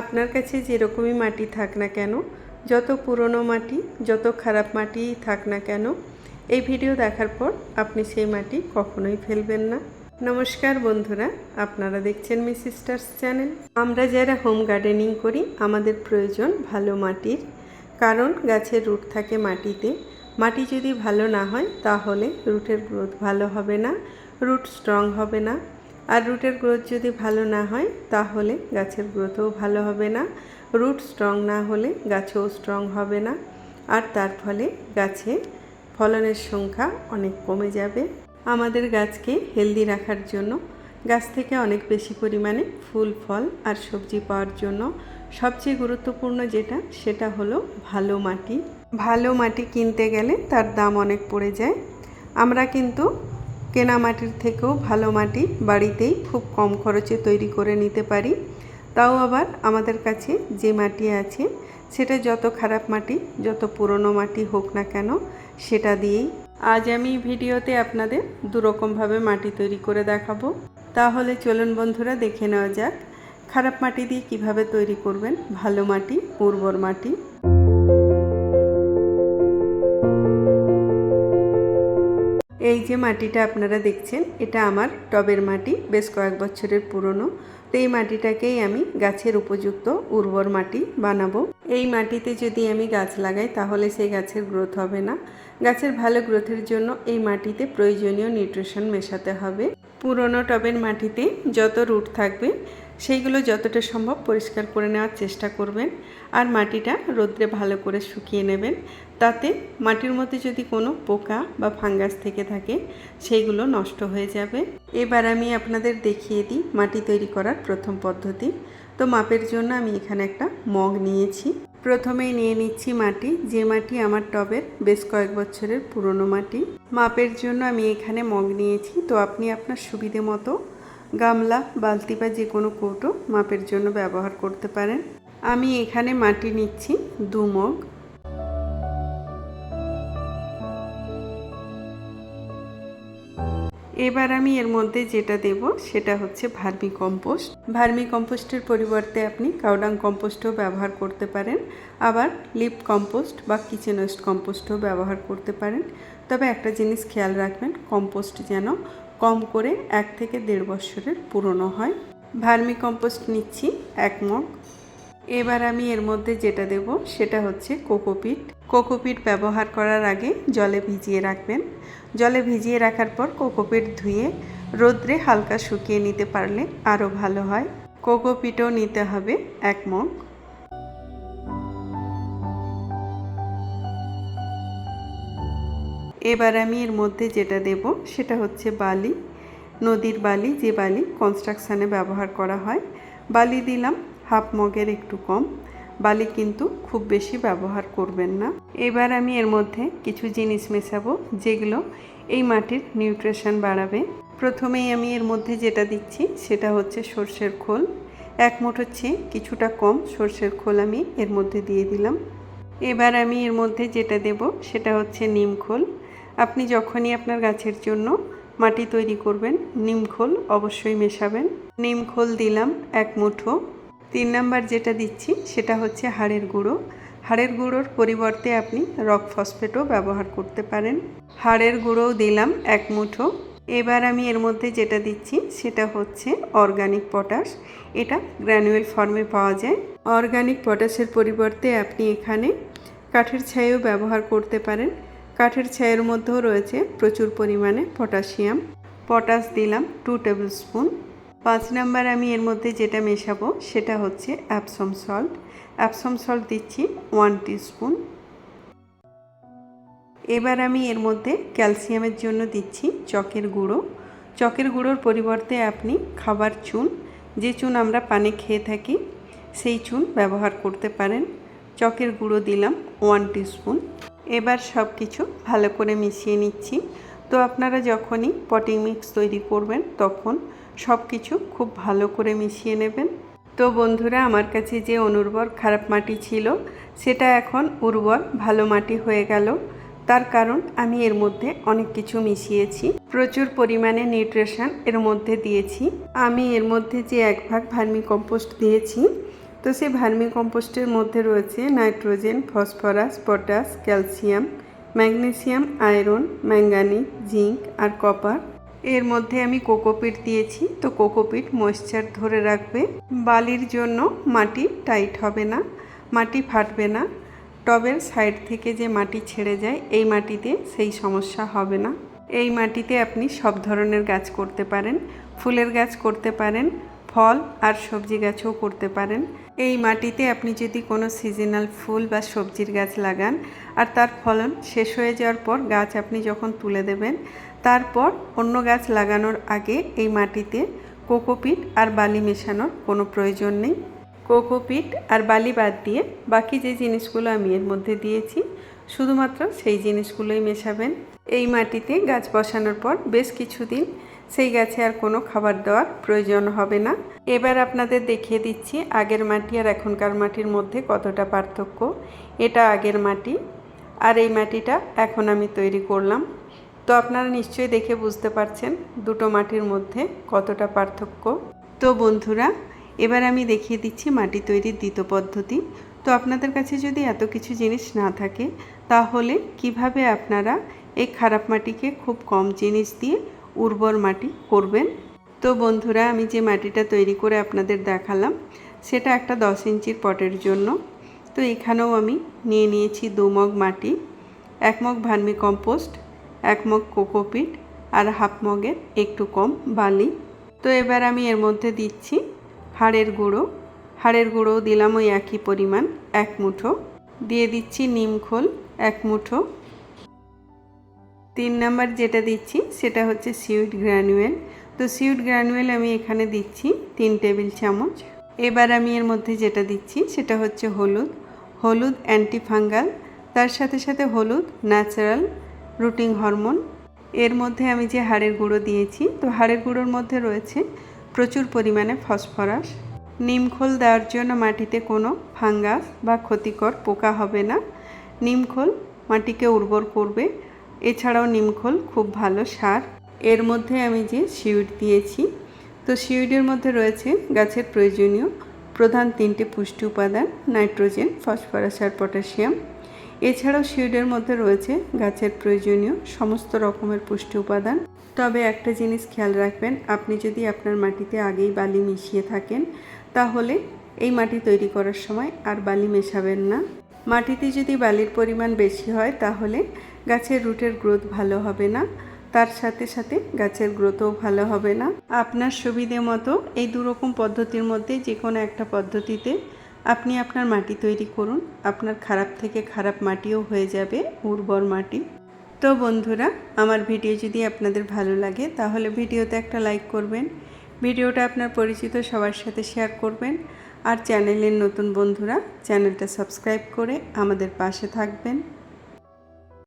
আপনার কাছে যেরকমই মাটি থাক না কেন, যত পুরনো মাটি, যত খারাপ মাটিই থাক না কেন, এই ভিডিও দেখার পর আপনি সেই মাটি কখনোই ফেলবেন না। নমস্কার বন্ধুরা, আপনারা দেখছেন মি সিস্টার্স চ্যানেল। আমরা যারা হোম গার্ডেনিং করি, আমাদের প্রয়োজন ভালো মাটির। কারণ গাছের রুট থাকে মাটিতে। মাটি যদি ভালো না হয়, তাহলে রুটের গ্রোথ ভালো হবে না, রুট স্ট্রং হবে না। আর রুটের গ্রোথ যদি ভালো না হয়, তাহলে গাছের গ্রোথও ভালো হবে না। রুট স্ট্রং না হলে গাছও স্ট্রং হবে না। আর তার ফলে গাছে ফলনের সংখ্যা অনেক কমে যাবে। আমাদের গাছকে হেলদি রাখার জন্য, গাছ থেকে অনেক বেশি পরিমাণে ফুল, ফল আর সবজি পাওয়ার জন্য সবচেয়ে গুরুত্বপূর্ণ যেটা, সেটা হলো ভালো মাটি। ভালো মাটি কিনতে গেলে তার দাম অনেক পড়ে যায়। আমরা কিন্তু কেনা মাটির থেকেও ভালো মাটি বাড়িতেই খুব কম খরচে তৈরি করে নিতে পারি। তাও আবার আমাদের কাছে যে মাটি আছে, সেটা যত খারাপ মাটি, যত পুরনো মাটি হোক না কেন, সেটা দিয়েই আজ আমি ভিডিওতে আপনাদের দুরকমভাবে মাটি তৈরি করে দেখাবো। তাহলে চলুন বন্ধুরা, দেখে নেওয়া যাক, খারাপ মাটি দিয়ে কীভাবে তৈরি করবেন ভালো মাটি, উর্বর মাটি। এই যে মাটিটা আপনারা দেখছেন, এটা আমার টবের মাটি, বেশ কয়েক বছরের পুরনো। তো এই মাটিটাকেই আমি গাছের উপযুক্ত উর্বর মাটি বানাবো। এই মাটিতে যদি আমি গাছ লাগাই, তাহলে সেই গাছের গ্রোথ হবে না। গাছের ভালো গ্রোথের জন্য এই মাটিতে প্রয়োজনীয় নিউট্রিশন মেশাতে হবে। পুরনো টবের মাটিতে যত রুট থাকবে, সেইগুলো যতটা সম্ভব পরিষ্কার করে নেওয়ার চেষ্টা করবেন। আর মাটিটা রোদ্রে ভালো করে শুকিয়ে নেবেন। তাতে মাটির মধ্যে যদি কোনো পোকা বা ফাঙ্গাস থেকে থাকে, সেইগুলো নষ্ট হয়ে যাবে। এবার আমি আপনাদের দেখিয়ে দিই মাটি তৈরি করার প্রথম পদ্ধতি। তো মাপের জন্য আমি এখানে একটা মগ নিয়েছি। প্রথমেই নিয়ে নিচ্ছি মাটি। যে মাটি আমার টবের বেশ কয়েক বছরের পুরনো মাটি। মাপের জন্য আমি এখানে মগ নিয়েছি। তো আপনি আপনার সুবিধে মতো গামলা, বালতি বা যে কোনো কৌটো মাপের জন্য ব্যবহার করতে পারেন। আমি এখানে মাটি নিচ্ছি দু মগ। এবার আমি এর মধ্যে যেটা দেব সেটা হচ্ছে ভার্মি কম্পোস্ট। ভার্মি কম্পোস্টের পরিবর্তে আপনি কাউডাং কম্পোস্টও ব্যবহার করতে পারেন। আবার লিপ কম্পোস্ট বা কিচেন ওয়েস্ট কম্পোস্টও ব্যবহার করতে পারেন। তবে একটা জিনিস খেয়াল রাখবেন, কম্পোস্ট যেন কম করে এক থেকে দেড় বছরের পুরনো হয়। ভার্মি কম্পোস্ট নিচ্ছি এক মগ। এবার আমি এর মধ্যে যেটা দেব সেটা হচ্ছে কোকোপিট। কোকোপিট ব্যবহার করার আগে জলে ভিজিয়ে রাখবেন। জলে ভিজিয়ে রাখার পর কোকোপিট ধুয়ে রোদ্রে হালকা শুকিয়ে নিতে পারলে আরও ভালো হয়। কোকোপিটও নিতে হবে এক মগ। এবার আমি এর মধ্যে যেটা দেব সেটা হচ্ছে বালি। নদীর বালি, যে বালি কনস্ট্রাকশানে ব্যবহার করা হয়। বালি দিলাম। হাফ মগের একটু কম। বালি কিন্তু খুব বেশি ব্যবহার করবেন না। এবার আমি এর মধ্যে কিছু জিনিস মেশাবো, যেগুলো এই মাটির নিউট্রিশন বাড়াবে। প্রথমেই আমি এর মধ্যে যেটা দিচ্ছি, সেটা হচ্ছে সর্ষের খোল। এক মুঠ হচ্ছে কিছুটা কম সর্ষের খোল আমি এর মধ্যে দিয়ে দিলাম। এবার আমি এর মধ্যে যেটা দেব, সেটা হচ্ছে নিমখোল আপনি যখনই আপনার গাছের জন্য মাটি তৈরি করবেন নিমখোল অবশ্যই মেশাবেন। নিমখোল দিলাম এক মুঠো। তিন নাম্বার যেটা দিচ্ছি, সেটা হচ্ছে হাড়ের গুঁড়ো। হাড়ের গুঁড়োর পরিবর্তে আপনি রক ফসফেটও ব্যবহার করতে পারেন। হাড়ের গুঁড়োও দিলাম এক মুঠো। এবার আমি এর মধ্যে যেটা দিচ্ছি, সেটা হচ্ছে অর্গানিক পটাশ। এটা গ্র্যানুয়েল ফর্মে পাওয়া যায়। অর্গানিক পটাশের পরিবর্তে আপনি এখানে কাঠের ছাইও ব্যবহার করতে পারেন। কাঠের ছাইয়ের মধ্যেও রয়েছে প্রচুর পরিমাণে পটাশিয়াম। পটাশ দিলাম টু টেবিল স্পুন। পাঁচ নাম্বার আমি এর মধ্যে যেটা মেশাবো, সেটা হচ্ছে অ্যাপসম সল্ট অ্যাপসম সল্ট দিচ্ছি ওয়ান স্পুন এবার আমি এর মধ্যে ক্যালসিয়ামের জন্য দিচ্ছি চকের গুঁড়ো। চকের গুঁড়োর পরিবর্তে আপনি খাবার চুন, যে চুন আমরা পানে খেয়ে থাকি, সেই চুন ব্যবহার করতে পারেন। চকের গুঁড়ো দিলাম ওয়ান স্পুন এবার সব কিছু ভালো করে মিশিয়ে নিচ্ছি। তো আপনারা যখনই পটিং মিক্স তৈরি করবেন, তখন সব কিছু খুব ভালো করে মিশিয়ে নেবেন। তো বন্ধুরা, আমার কাছে যে অনুর্বর খারাপ মাটি ছিল, সেটা এখন উর্বর, ভালো মাটি হয়ে গেল। তার কারণ আমি এর মধ্যে অনেক কিছু মিশিয়েছি। প্রচুর পরিমাণে নিউট্রিশন এর মধ্যে দিয়েছি। আমি এর মধ্যে যে এক ভাগ ভার্মি কম্পোস্ট দিয়েছি, তো সেই ভার্মি কম্পোস্টের মধ্যে রয়েছে nitrogen, phosphorus, potash, calcium, magnesium, iron manganese zinc আর কপার। এর মধ্যে আমি কোকোপিট দিয়েছি, তো কোকোপিট ময়েশ্চার ধরে রাখবে। বালির জন্য মাটি টাইট হবে না, মাটি ফাটবে না। টবের সাইড থেকে যে মাটি ছেড়ে যায়, এই মাটিতে সেই সমস্যা হবে না। এই মাটিতে আপনি সব ধরনের গাছ করতে পারেন, ফুলের গাছ করতে পারেন, ফল আর সবজি গাছও করতে পারেন। এই মাটিতে আপনি যদি কোনো সিজনাল ফুল বা সবজির গাছ লাগান, আর তার ফলন শেষ হয়ে যাওয়ার পর গাছ আপনি যখন তুলে দেবেন তারপর অন্য গাছ লাগানোর আগে এই মাটিতে কোকোপিট আর বালি মেশানোর কোনো প্রয়োজন নেই। কোকোপিট আর বালি বাদ দিয়ে বাকি যে জিনিসগুলো আমি এর মধ্যে দিয়েছি, শুধুমাত্র সেই জিনিসগুলোই মেশাবেন। এই মাটিতে গাছ বসানোর পর বেশ কিছুদিন সেই গাছে আর কোনো খাবার দেওয়ার প্রয়োজন হবে না। এবার আপনাদের দেখিয়ে দিচ্ছি আগের মাটি আর এখনকার মাটির মধ্যে কতটা পার্থক্য। এটা আগের মাটি আর এই মাটিটা এখন আমি তৈরি করলাম। তো আপনারা নিশ্চয়ই দেখে বুঝতে পারছেন দুটো মাটির মধ্যে কতটা পার্থক্য। তো বন্ধুরা, এবার আমি দেখিয়ে দিচ্ছি মাটি তৈরির দ্বিতীয় পদ্ধতি। তো আপনাদের কাছে যদি এত কিছু জিনিস না থাকে, তাহলে কীভাবে আপনারা এই খারাপ মাটিকে খুব কম জিনিস দিয়ে উর্বর মাটি করবেন? তো বন্ধুরা, আমি যে মাটিটা তৈরি করে আপনাদের দেখালাম, সেটা একটা দশ ইঞ্চির পটের জন্য। তো এখানেও আমি নিয়ে নিয়েছি দু মগ মাটি, এক মগ ভার্মি কম্পোস্ট এক মগ কোকোপিট আর হাফ মগের একটু কম বালি তো এবার আমি এর মধ্যে দিচ্ছি হাড়ের গুঁড়ো। হাড়ের গুঁড়ো দিলাম ওই একই পরিমাণ, এক মুঠো। দিয়ে দিচ্ছি নিমখোল এক মুঠো। তিন নাম্বার যেটা দিচ্ছি সেটা হচ্ছে সিউড গ্র্যানুয়েল। তো সিউড গ্র্যানুয়েল আমি এখানে দিচ্ছি তিন টেবিল চামচ। এবার আমি এর মধ্যে যেটা দিচ্ছি সেটা হচ্ছে হলুদ। হলুদ অ্যান্টিফাঙ্গাল, তার সাথে সাথে হলুদ ন্যাচারাল রুটিং হরমোন। এর মধ্যে আমি যে হাড়ের গুঁড়ো দিয়েছি, তো হাড়ের গুঁড়োর মধ্যে রয়েছে প্রচুর পরিমাণে ফসফরাস। নিমখোল দেওয়ার জন্য মাটিতে কোনো ফাঙ্গাস বা ক্ষতিকর পোকা হবে না। নিমখোল মাটিকে উর্বর করবে। এছাড়াও নিমখোল খুব ভালো সার। এর মধ্যে আমি যে শিউড দিয়েছি, তো শিউডের মধ্যে রয়েছে গাছের প্রয়োজনীয় প্রধান তিনটে পুষ্টি উপাদান, নাইট্রোজেন, ফসফরাস আর পটাশিয়াম। এছাড়াও শিউডের মধ্যে রয়েছে গাছের প্রয়োজনীয় সমস্ত রকমের পুষ্টি উপাদান। তবে একটা জিনিস খেয়াল রাখবেন, আপনি যদি আপনার মাটিতে আগেই বালি মিশিয়ে থাকেন, তাহলে এই মাটি তৈরি করার সময় আর বালি মেশাবেন না। মাটিতে যদি বালির পরিমাণ বেশি হয়, তাহলে গাছের রুটের গ্রোথ ভালো হবে না। তার সাথে সাথে গাছের গ্রোথও ভালো হবে না। আপনার সুবিধে মতো এই দুরকম পদ্ধতির মধ্যে যে কোনো একটা পদ্ধতিতে আপনি আপনার মাটি তৈরি করুন। আপনার খারাপ থেকে খারাপ মাটিও হয়ে যাবে, উর্বর মাটি। তো বন্ধুরা, আমার ভিডিও যদি আপনাদের ভালো লাগে, তাহলে ভিডিওতে একটা লাইক করবেন। ভিডিওটা আপনার পরিচিত সবার সাথে শেয়ার করবেন। আর চ্যানেলের নতুন বন্ধুরা চ্যানেলটা সাবস্ক্রাইব করে আমাদের পাশে থাকবেন।